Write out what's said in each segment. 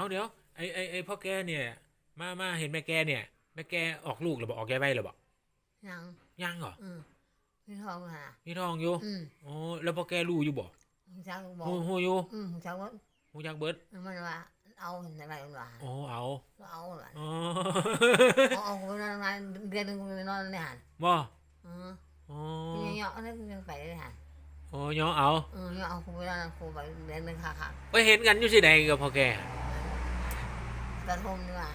เอาเดี๋ยวไอ้ไอ้ไอ้พ่อแกเนี่ย มามาเห็นแม่แกเนี่ย แม่แกออกลูกหรือบอกออกแกไว้หรือบอกยังยังเหรออืมพี่ทองหามีทองอยู่อืมอ๋อแล้วพ่อแกรู้อยู่บ่จักบอกหูหูอยู่อืมจักว่าหูจักเบิดมันว่าเอาเห็นอะไรมันว่าอ๋อเอาเอาอะไรอ๋อเอาเอาคนนั้นมาเดือนหนึงกูไปนอนในหันบ่อืออ๋อพี่เนาะนั่นกูยังไปในหันอ๋อย้อเอาเออเอากูไปนอนกูไปเดือนหนึงค่ะค่ะไปเห็นกันอยู่สิใดกับพ่อแก ตาทมนี่ว่า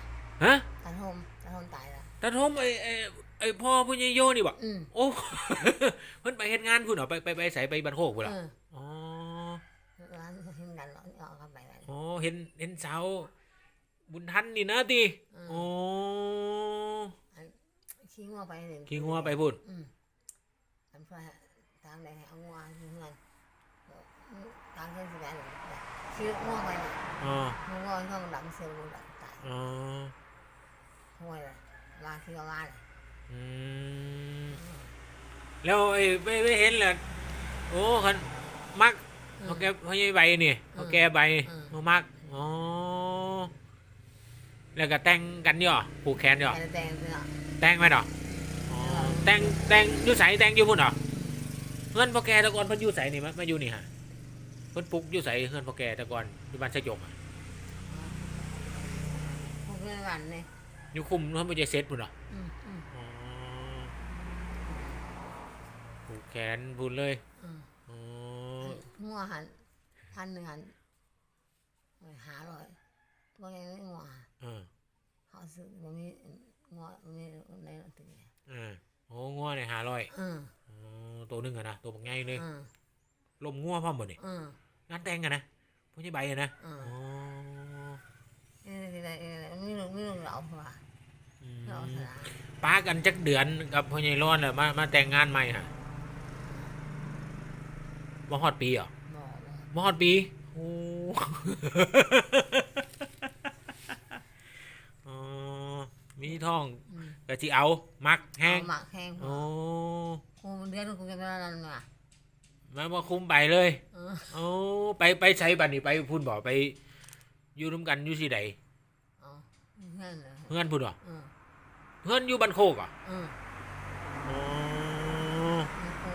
ฮะตาทมตาทมตายแล้ว ตาทมไอ้ไอ้ไอ้พ่อผู้ใหญ่โยนี่บ่อืมโอ้ เพิ่นไปเฮ็ดงานพุ่นเหรอไปไปไปใส่ไปบันโคกพุ่นเหรอเอออ๋อร้านเห็นกันเนาะเอาเข้าไปแล้วอ๋อเห็นเห็นสาวบุญทันนี่นะติอืมอ๋อขี้งัวไปเลยขี่งัวไปพุ่นอืมอันฟ้าตามแดงเอางัวอยู่เงินตามเส้นสีแดงเลยขี้งัวไปเนี่ยอ๋องัวเขามันดังเซลล์มันดังตาย อ๋อห้วยเลยลาขี้ก็ลาเลยอืมแล้วไอ้ไปไปเห็นแหละโอ้คันมักเขาแกเขาใหญ่ใบนี่เขาแกใบเขามักอ๋อแล้วก็แต่งกันย่อผูกแขนย่อแต่แดงเนาะแต่งไหมดอกอ๋อแต่งแต่งอยู่ใสแต่งอยู่พุ่นเหรอเฮือนพ่อแกแตะกอนเพิ่นอยู่ใสนี่มามาอยู่นี่ฮะเพิ่นปลุกอยู่ใสเฮือนพ่อแกแตะกอนอยู่บ้านชะยกอะพวก เรื่องกันเนี่ยอยู่คุมเพิ่นบ่ได้เสร็จพุ่นเหรออืมอืมอ๋อผูกแขนพุ่นเลยอืมอ๋องัวหันพันหนึ่งหันหาร้อยตัวนี้งัวเออเขาซื้อมันมีงัวมันมีในนั้นถึงอ่าโอ้งัวเนี่ยห้าร้อยอืมอ๋อตัวหนึงอะนะตัวบักใหญ่เลยอืมลมงัวพร้อมบ่นี่อืมงานแต่งอะนะพ่อใหญ่ใบอะนะอืมอ๋อนี่คืออะไร ไม่รู้ไม่รู้เราว่าอืมเราสนาป้ากันจักเดือนกับพ่อใหญ่ร้อนเลยมามาแต่งงานใหม่ฮะบ่ฮอดปีเหรอบอกบ่ฮอดปีโอ้อ๋อมีท้องอืมก็สิเอามักแห้งหมักแห้งโอ้กูเดือนกูจะไปนั่นมามาบ่คุมไปเลย เออโอ้ไปไปใช้บัดนี้ไปพุ่นบ่ไปอยู่นํกันอยู่สิใด เอาเงินเลยเฮือนพุ่นบ่อืมเฮือนอยู่บ้านโคกอะอืมอ๋อกู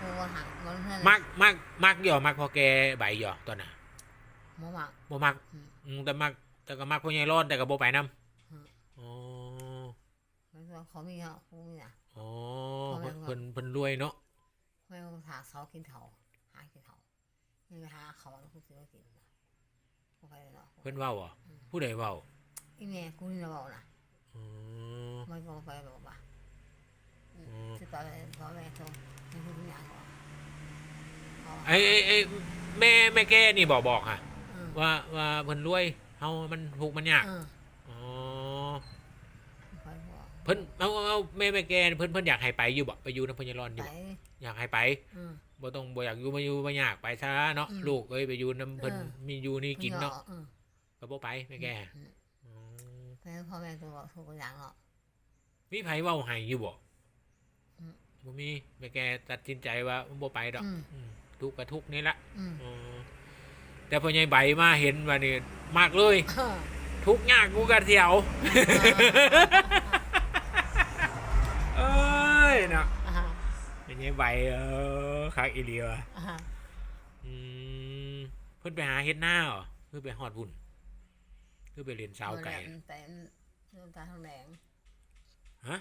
กูว่าหักมันเงินมักมักมักย่อมักพอแกใบย่อตอนน่ะมาหมัก บ่มักอืม อืมแต่มักแต่ก็มักพ่อใหญ่ร้อนแต่ก็บ่ไปนํอืมอ๋อมันก็เขามีเขากูมีอะ อ๋อพ่อแม่เพิ่นเพิ่นเพิ่นรวยเนาะไม่ต้องหาเขากินเขาหากินเขาไม่ไปหาเขาแล้วกูซื้อกินกูไปเนาะ เพิ่นเว้าอะผู้ใดเว้า อีเมย์กูนี่เราบอกนะอ๋อไม่บอกไปบอกว่าอืม จะต่อไปต่อไปตรงนี่คือทุกอย่างเขาไอ้ไอ้ไอ้แม่แม่แกนี่บอกบอกฮะอืมว่าว่าเพิ่นรวยเฮามันถูกข์มันยากอืมอ๋อไปบอกเพิ่นเอาเอาเอาแม่แม่แกเพิ่นเพิ่นอยากให้ไปอยู่บ่ไปอยู่นำพ่อใหญ่ร้อนอยู่ไปบ่อยากให้ไปอืม บ่ต้องบ่อยากอยู่มาอยู่บ่ยากไปซะเนาะอืมลูกเอ้ยไปอยู่นำเพิ่นเออ มีอยู่นี่กินเนาะอืม ก็บ่ไปแม่แกอืม อ๋อพ่อแม่ตัวบอกทุกอย่างเนาะมีไผเว้าให้อยู่บ่อืมบ่มีแม่แกตัดสินใจว่าบ่ไปดอกอืมอืมทุกข์ก็ทุกข์นี่ละแต่พอใหญ่ใบมาเห็นว่านี่มากเลย ทุกข์ยากกูก็เที่ยวเอ้ยเนาะอ่าเป็นยังใบเออคักอีเดียวอืมเพิ่นไปหาเฮ็ดหน้าเหรอเพื่อไปฮอดบุญ เพื่อไปเรียนสาวไก่ แต่น้ำตาทองแดงฮะ